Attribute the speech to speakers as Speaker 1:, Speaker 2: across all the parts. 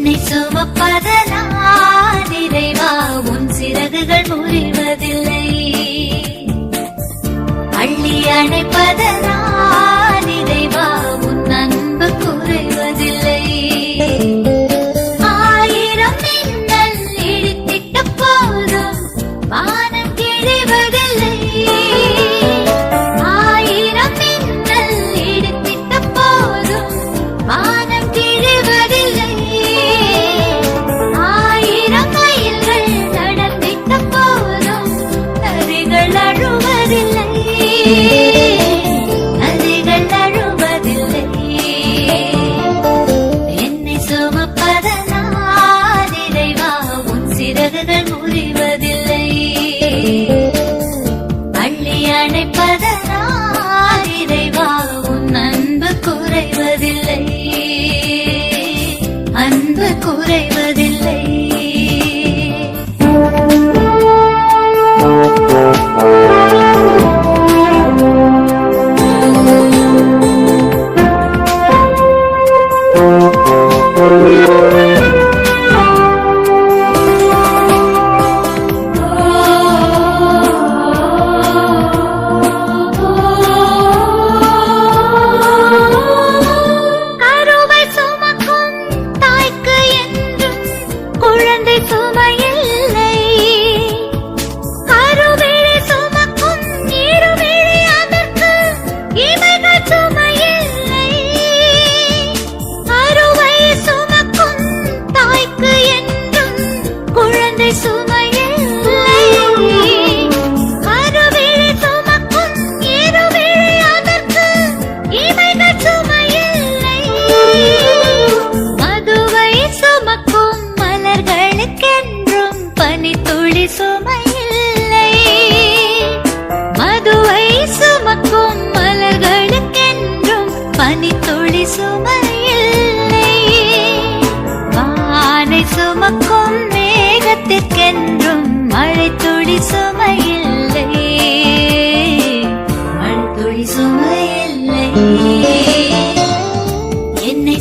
Speaker 1: என்னை சுமப்பதெல்லாம் நிறைவா உன் சிறகுகள் முறிவதில்லை. அள்ளி அணைப்பதெல்லாம் செய்வது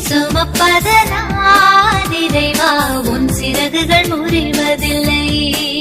Speaker 1: சுமப்பதனால் நிறைவா உன் சிறகுகள் முறிவதில்லை.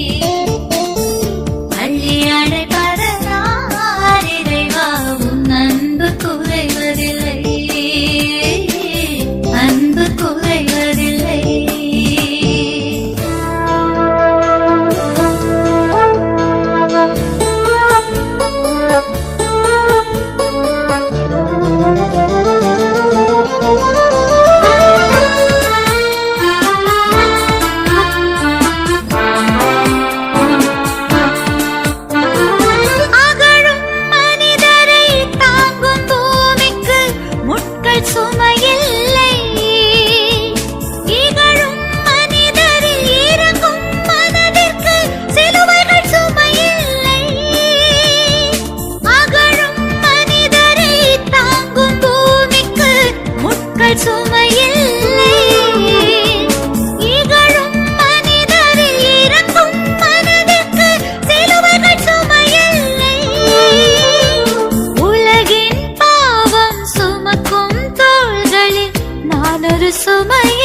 Speaker 1: আলোর সময়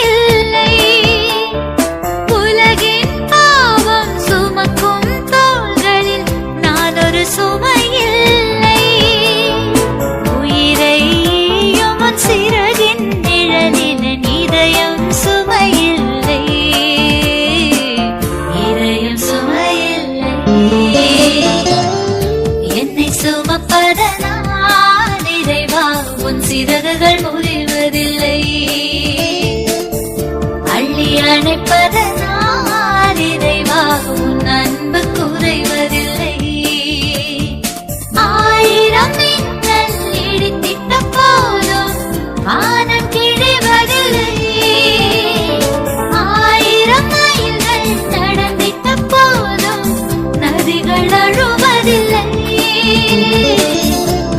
Speaker 1: அணைப்பதனால் இறைவாகும் அன்பு குறைவதில்லை. ஆயிரம் மின்னல் இடித்திட்ட போதும் வானம் கிடைவதில்லை ஆயிரம் மைல்கள் நடந்திட்ட போதும் நதிகள் அழுவதில்லை.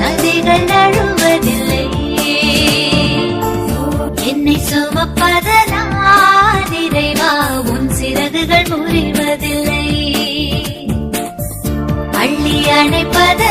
Speaker 1: நதிகள் அழுவதில்லை. என்னை சுமப்பது அணைப்பது